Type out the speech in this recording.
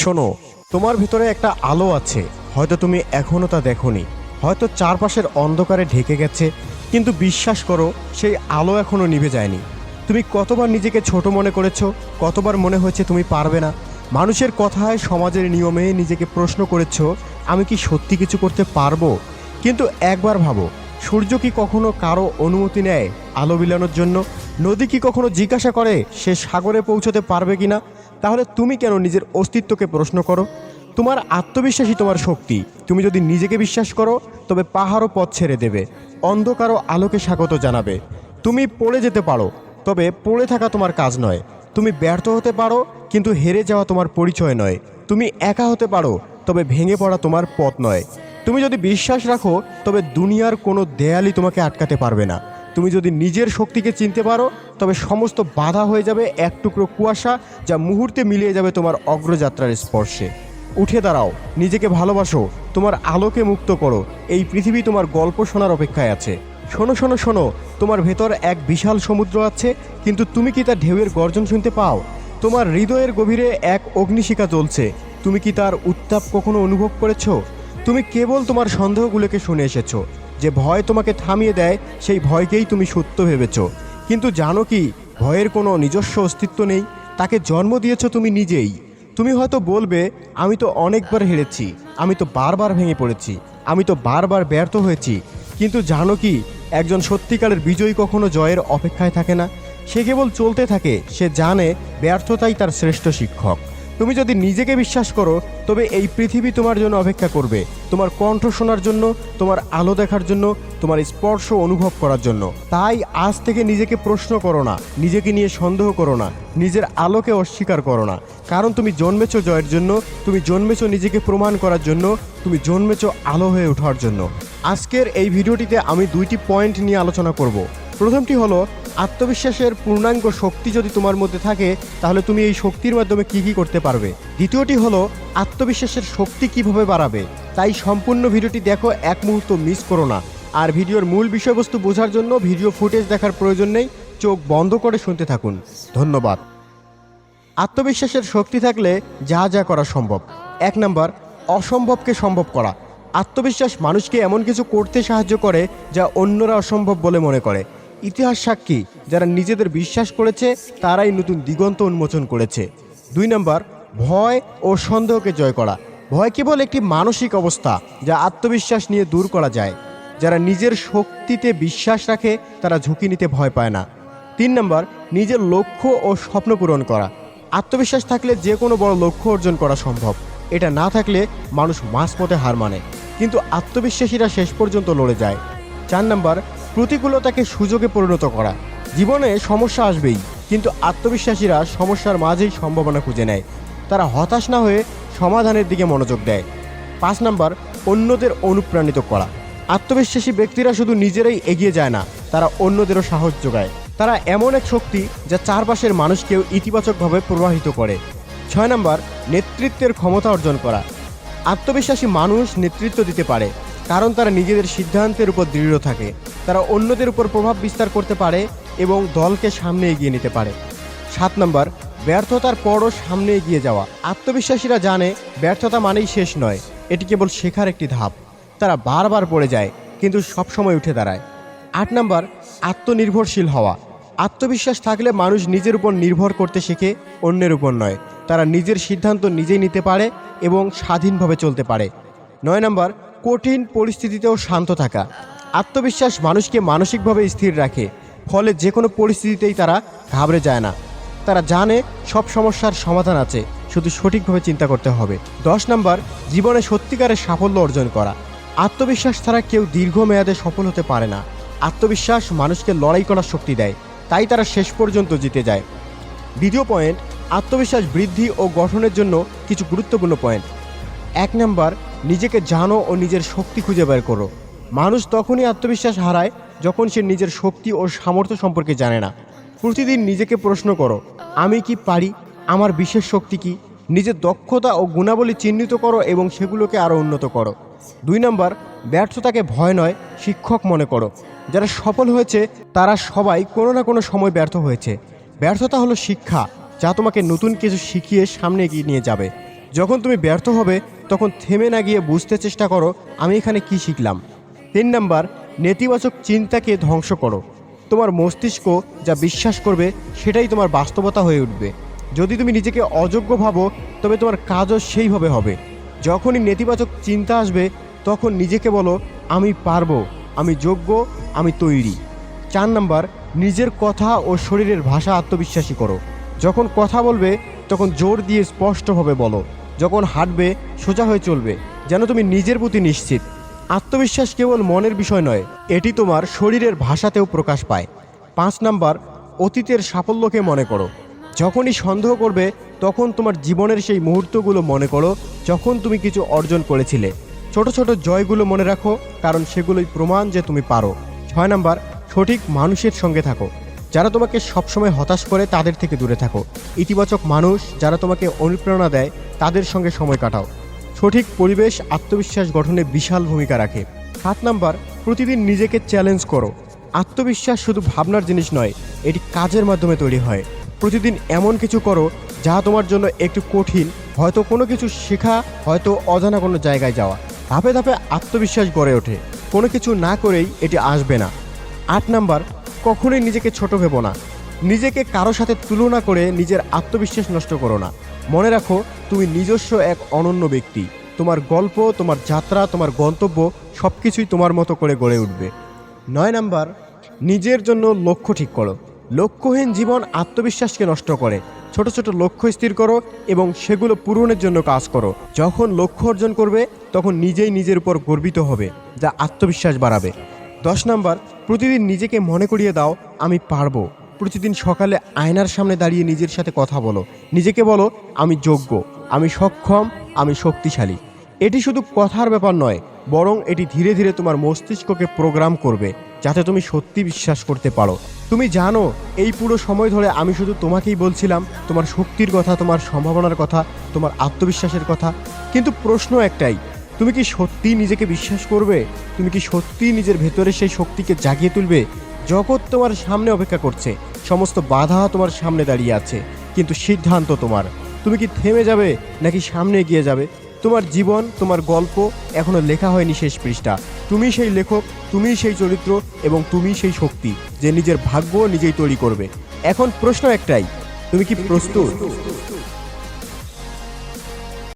শোনো, তোমার ভিতরে একটা আলো আছে। হয়তো তুমি এখনও তা দেখোনি। হয়তো চারপাশের অন্ধকারে ঢেকে গেছে, কিন্তু বিশ্বাস করো, সেই আলো এখনও নিভে যায়নি। তুমি কতবার নিজেকে ছোট মনে করেছ, কতবার মনে হয়েছে তুমি পারবে না। মানুষের কথায়, সমাজের নিয়মে নিজেকে প্রশ্ন করেছ, আমি কি সত্যি কিছু করতে পারব? কিন্তু একবার ভাবো, সূর্য কি কখনো কারও অনুমতি নেয় আলো বিলানোর জন্য? নদী কি কখনো জিজ্ঞাসা করে, সে সাগরে পৌঁছতে পারবে কিনা? তাহলে তুমি কেন নিজের অস্তিত্বকে প্রশ্ন করো? তোমার আত্মবিশ্বাসী তোমার শক্তি। তুমি যদি নিজেকে বিশ্বাস করো, তবে পাহাড়ও পথ ছেড়ে দেবে। অন্ধকারও আলোকে স্বাগত জানাবে। তুমি পড়ে যেতে পারো, তবে পড়ে থাকা তোমার কাজ নয়। তুমি ব্যর্থ হতে পারো, কিন্তু হেরে যাওয়া তোমার পরিচয় নয়। তুমি একা হতে পারো, তবে ভেঙে পড়া তোমার পথ নয়। তুমি যদি বিশ্বাস রাখো, তবে দুনিয়ার কোনো দেয়ালই তোমাকে আটকাতে পারবে না। তুমি যদি নিজের শক্তিকে চিনতে পারো, তবে সমস্ত বাধা হয়ে যাবে এক টুকরো কুয়াশা যা মুহূর্তে মিলিয়ে যাবে তোমার অগ্রযাত্রার স্পর্শে। উঠে দাঁড়াও, নিজেকে ভালোবাসো, তোমার আলোকে মুক্ত করো। এই পৃথিবী তোমার গল্প শোনার অপেক্ষায় আছে। শোনো শোনো শোনো, তোমার ভেতর এক বিশাল সমুদ্র আছে, কিন্তু তুমি কি তার ঢেউয়ের গর্জন শুনতে পাও? তোমার হৃদয়ের গভীরে এক অগ্নিশিখা জ্বলছে। তুমি কি তার উত্তাপ কখনো অনুভব করেছ? তুমি কেবল তোমার সন্দেহগুলোকে শুনে এসেছ। যে ভয় তোমাকে থামিয়ে দেয়, সেই ভয়কেই তুমি সত্য ভেবেছ। কিন্তু জানো কি, ভয়ের কোনো নিজস্ব অস্তিত্ব নেই, তাকে জন্ম দিয়েছ তুমি নিজেই। তুমি হয়তো বলবে, আমি তো অনেকবার হেরেছি, আমি তো বারবার ভেঙে পড়েছি, আমি তো বারবার ব্যর্থ হয়েছি। কিন্তু জানো কি, একজন সত্যিকারের বিজয়ী কখনো জয়ের অপেক্ষায় থাকে না। সে কেবল চলতে থাকে, সে জানে ব্যর্থতাই তার শ্রেষ্ঠ শিক্ষক। তুমি যদি নিজেকে বিশ্বাস করো, তবে এই পৃথিবী তোমার জন্য অপেক্ষা করবে। তোমার কণ্ঠ শোনার জন্য, তোমার আলো দেখার জন্য, তোমার স্পর্শ অনুভব করার জন্য। তাই আজ থেকে নিজেকে প্রশ্ন করো না, নিজেকে নিয়ে সন্দেহ করো না, নিজের আলোকে অস্বীকার করো না। কারণ তুমি জন্মেছো জয়ের জন্য, তুমি জন্মেছো নিজেকে প্রমাণ করার জন্য, তুমি জন্মেছো আলো হয়ে ওঠার জন্য। আজকের এই ভিডিওটিতে আমি দুইটি পয়েন্ট নিয়ে আলোচনা করব। প্রথমটি হলো আত্মবিশ্বাসের পূর্ণাঙ্গ শক্তি যদি তোমার মধ্যে থাকে, তাহলে তুমি এই শক্তির মাধ্যমে কি কি করতে পারবে? দ্বিতীয়টি হলো, আত্মবিশ্বাসের শক্তি কীভাবে বাড়াবে? তাই সম্পূর্ণ ভিডিওটি দেখো, এক মুহূর্ত মিস করো না। আর ভিডিওর মূল বিষয়বস্তু বোঝার জন্য ভিডিও ফুটেজ দেখার প্রয়োজন নেই, চোখ বন্ধ করে শুনতে থাকুন। ধন্যবাদ। আত্মবিশ্বাসের শক্তি থাকলে যা যা করা সম্ভব। এক নাম্বার, অসম্ভবকে সম্ভব করা। আত্মবিশ্বাস মানুষকে এমন কিছু করতে সাহায্য করে যা অন্যরা অসম্ভব বলে মনে করে। ইতিহাস সাক্ষী, যারা নিজেদের বিশ্বাস করেছে, তারাই নতুন দিগন্ত উন্মোচন করেছে। দুই নম্বর, ভয় ও সন্দেহকে জয় করা। ভয় কেবল একটি মানসিক অবস্থা, যা আত্মবিশ্বাস নিয়ে দূর করা যায়। যারা নিজের শক্তিতে বিশ্বাস রাখে, তারা ঝুঁকি নিতে ভয় পায় না। তিন নম্বর, নিজের লক্ষ্য ও স্বপ্ন পূরণ করা। আত্মবিশ্বাস থাকলে যে কোনো বড় লক্ষ্য অর্জন করা সম্ভব। এটা না থাকলে মানুষ মাঝপথে হার মানে। কিন্তু আত্মবিশ্বাসীরা শেষ পর্যন্ত লড়ে যায়। চার নম্বর প্রতিকূলতাকে সুযোগে পরিণত করা। জীবনে সমস্যা আসবেই, কিন্তু আত্মবিশ্বাসীরা সমস্যার মাঝেই সম্ভাবনা খুঁজে নেয়। তারা হতাশ না হয়ে সমাধানের দিকে মনোযোগ দেয়। পাঁচ নাম্বার, অন্যদের অনুপ্রাণিত করা। আত্মবিশ্বাসী ব্যক্তিরা শুধু নিজেরাই এগিয়ে যায় না, তারা অন্যদেরও সাহস যোগায়। তারা এমন এক শক্তি যা চারপাশের মানুষকেও ইতিবাচকভাবে প্রবাহিত করে। ছয় নম্বর, নেতৃত্বের ক্ষমতা অর্জন করা। আত্মবিশ্বাসী মানুষ নেতৃত্ব দিতে পারে। কারণ তারা নিজেদের সিদ্ধান্তের উপর দৃঢ় থাকে। তারা অন্যদের উপর প্রভাব বিস্তার করতে পারে এবং দলকে সামনে এগিয়ে নিতে পারে। সাত নম্বর, ব্যর্থতার পরও সামনে এগিয়ে যাওয়া। আত্মবিশ্বাসীরা জানে, ব্যর্থতা মানেই শেষ নয়, এটি কেবল শেখার একটি ধাপ। তারা বারবার পড়ে যায়, কিন্তু সবসময় উঠে দাঁড়ায়। আট নম্বর, আত্মনির্ভরশীল হওয়া। আত্মবিশ্বাস থাকলে মানুষ নিজের উপর নির্ভর করতে শেখে, অন্যের উপর নয়। তারা নিজের সিদ্ধান্ত নিজেই নিতে পারে এবং স্বাধীনভাবে চলতে পারে। নয় নম্বর কঠিন পরিস্থিতিতেও শান্ত থাকা। আত্মবিশ্বাস মানুষকে মানসিকভাবে স্থির রাখে, ফলে যে কোনো পরিস্থিতিতেই তারা ঘাবড়ে যায় না। তারা জানে সব সমস্যার সমাধান আছে, শুধু সঠিকভাবে চিন্তা করতে হবে। দশ নম্বর, জীবনে সত্যিকারের সাফল্য অর্জন করা। আত্মবিশ্বাস ছাড়া কেউ দীর্ঘমেয়াদে সফল হতে পারে না। আত্মবিশ্বাস মানুষকে লড়াই করার শক্তি দেয়, তাই তারা শেষ পর্যন্ত জিতে যায়। দ্বিতীয় পয়েন্ট, আত্মবিশ্বাস বৃদ্ধি ও গঠনের জন্য কিছু গুরুত্বপূর্ণ পয়েন্ট। এক নাম্বার নিজেকে জানো ও নিজের শক্তি খুঁজে বের করো। মানুষ তখনই আত্মবিশ্বাস হারায় যখন সে নিজের শক্তি ও সামর্থ্য সম্পর্কে জানে না। প্রতিদিন নিজেকে প্রশ্ন করো, আমি কি পারি? আমার বিশেষ শক্তি কি? নিজের দক্ষতা ও গুণাবলী চিহ্নিত করো এবং সেগুলোকে আরও উন্নত করো। দুই নম্বর, ব্যর্থতাকে ভয় নয়, শিক্ষক মনে করো। যারা সফল হয়েছে, তারা সবাই কোনো না কোনো সময় ব্যর্থ হয়েছে। ব্যর্থতা হলো শিক্ষা, যা তোমাকে নতুন কিছু শিখিয়ে সামনে এগিয়ে নিয়ে যাবে। যখন তুমি ব্যর্থ হবে, তখন থেমে না গিয়ে বুঝতে চেষ্টা করো, আমি এখানে কি শিখলাম। তিন নাম্বার, নেতিবাচক চিন্তাকে ধ্বংস করো। তোমার মস্তিষ্ক যা বিশ্বাস করবে, সেটাই তোমার বাস্তবতা হয়ে উঠবে। যদি তুমি নিজেকে অযোগ্য ভাবো, তবে তোমার কাজও সেইভাবে হবে। যখনই নেতিবাচক চিন্তা আসবে, তখন নিজেকে বলো, আমি পারব, আমি যোগ্য, আমি তৈরি। চার নাম্বার, নিজের কথা ও শরীরের ভাষা আত্মবিশ্বাসী করো। যখন কথা বলবে, তখন জোর দিয়ে স্পষ্টভাবে বলো যখন হাঁটবে, সোজা হয়ে চলবে, যেন তুমি নিজের প্রতি নিশ্চিত। আত্মবিশ্বাস কেবল মনের বিষয় নয়, এটি তোমার শরীরের ভাষাতেও প্রকাশ পায়। পাঁচ নাম্বার, অতীতের সাফল্যকে মনে করো। যখনই সন্দেহ করবে, তখন তোমার জীবনের সেই মুহূর্তগুলো মনে করো, যখন তুমি কিছু অর্জন করেছিলে। ছোট ছোট জয়গুলো মনে রাখো, কারণ সেগুলোই প্রমাণ যে তুমি পারো। ছয় নাম্বার, সঠিক মানুষের সঙ্গে থাকো। যারা তোমাকে সবসময় হতাশ করে তাদের থেকে দূরে থাকো। ইতিবাচক মানুষ যারা তোমাকে অনুপ্রেরণা দেয়, তাদের সঙ্গে সময় কাটাও। সঠিক পরিবেশ, আত্মবিশ্বাস গঠনে বিশাল ভূমিকা রাখে। সাত নাম্বার, প্রতিদিন নিজেকে চ্যালেঞ্জ করো। আত্মবিশ্বাস শুধু ভাবনার জিনিস নয়, এটি কাজের মাধ্যমে তৈরি হয়। প্রতিদিন এমন কিছু করো, যা তোমার জন্য একটু কঠিন, হয়তো কোনো কিছু শেখা, হয়তো অজানা কোনো জায়গায় যাওয়া। ধাপে ধাপে আত্মবিশ্বাস গড়ে ওঠে। কোনো কিছু না করেই এটি আসবে না। আট নাম্বার কখনোই নিজেকে ছোট ভেবো না। নিজেকে কারও সাথে তুলনা করে নিজের আত্মবিশ্বাস নষ্ট করো না। মনে রাখো, তুমি নিজস্ব এক অনন্য ব্যক্তি। তোমার গল্প, তোমার যাত্রা, তোমার গন্তব্য সব কিছুই তোমার মতো করে গড়ে উঠবে। নয় নাম্বার, নিজের জন্য লক্ষ্য ঠিক করো। লক্ষ্যহীন জীবন আত্মবিশ্বাসকে নষ্ট করে। ছোট ছোট লক্ষ্য স্থির করো এবং সেগুলো পূরণের জন্য কাজ করো। যখন লক্ষ্য অর্জন করবে, তখন নিজেই নিজের উপর গর্বিত হবে, যা আত্মবিশ্বাস বাড়াবে। দশ নাম্বার, প্রতিদিন নিজেকে মনে করিয়ে দাও, আমি পারব। প্রতিদিন সকালে আয়নার সামনে দাঁড়িয়ে নিজের সাথে কথা বলো। নিজেকে বলো, আমি যোগ্য, আমি সক্ষম, আমি শক্তিশালী। এটি শুধু কথার ব্যাপার নয়, বরং এটি ধীরে ধীরে তোমার মস্তিষ্ককে প্রোগ্রাম করবে, যাতে তুমি সত্যি বিশ্বাস করতে পারো। তুমি জানো, এই পুরো সময় ধরে আমি শুধু তোমাকেই বলছিলাম, তোমার শক্তির কথা, তোমার সম্ভাবনার কথা, তোমার আত্মবিশ্বাসের কথা। কিন্তু প্রশ্ন একটাই তুমি কি সত্যি নিজেকে বিশ্বাস করবে? তুমি কি সত্যি নিজের ভেতরে সেই শক্তিকে জাগিয়ে তুলবে? জগৎ তোমার সামনে অপেক্ষা করছে। সমস্ত বাধা তোমার সামনে দাঁড়িয়ে আছে। কিন্তু সিদ্ধান্ত তোমার। তুমি কি থেমে যাবে নাকি সামনে এগিয়ে যাবে? তোমার জীবন তোমার গল্প এখনও লেখা হয়নি শেষ পৃষ্ঠা। তুমি সেই লেখক তুমি সেই চরিত্র এবং তুমি সেই শক্তি যে নিজের ভাগ্য নিজেই তৈরি করবে। এখন প্রশ্ন একটাই তুমি কি প্রস্তুত?